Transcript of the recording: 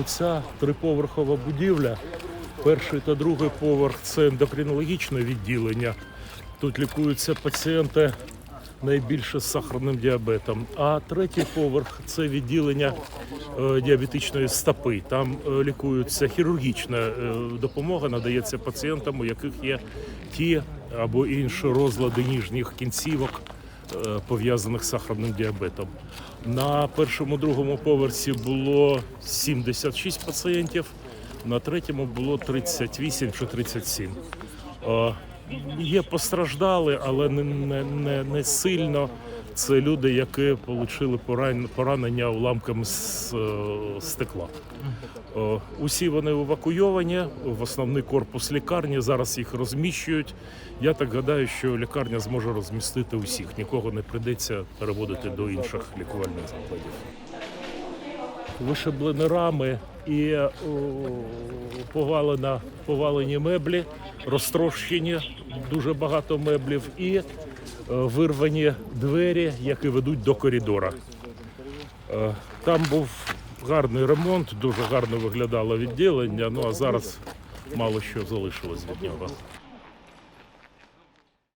оця триповерхова будівля, перший та другий поверх це ендокринологічне відділення. Тут лікуються пацієнти найбільше з сахарним діабетом. А третій поверх це відділення е, діабетичної стопи. Там е, лікуються хірургічна е, допомога, надається пацієнтам, у яких є ті або інші розлади ніжніх кінцівок, пов'язаних з сахарним діабетом. На першому другому поверсі було 76 пацієнтів, на третьому було 38 чи 37. Е, Є постраждали, але не, не, не, не сильно. Це люди, які отримали поранення уламками з е, стекла. Е, Усі вони евакуйовані в основний корпус лікарні. Зараз їх розміщують. Я так гадаю, що лікарня зможе розмістити усіх. Нікого не прийдеться переводити до інших лікувальних закладів. Вишиблені рами і повалена, повалені меблі, розтрощені дуже багато меблів і е, вирвані двері, які ведуть до коридора. Е, Там був гарний ремонт, дуже гарно виглядало відділення. Ну а зараз мало що залишилось від нього.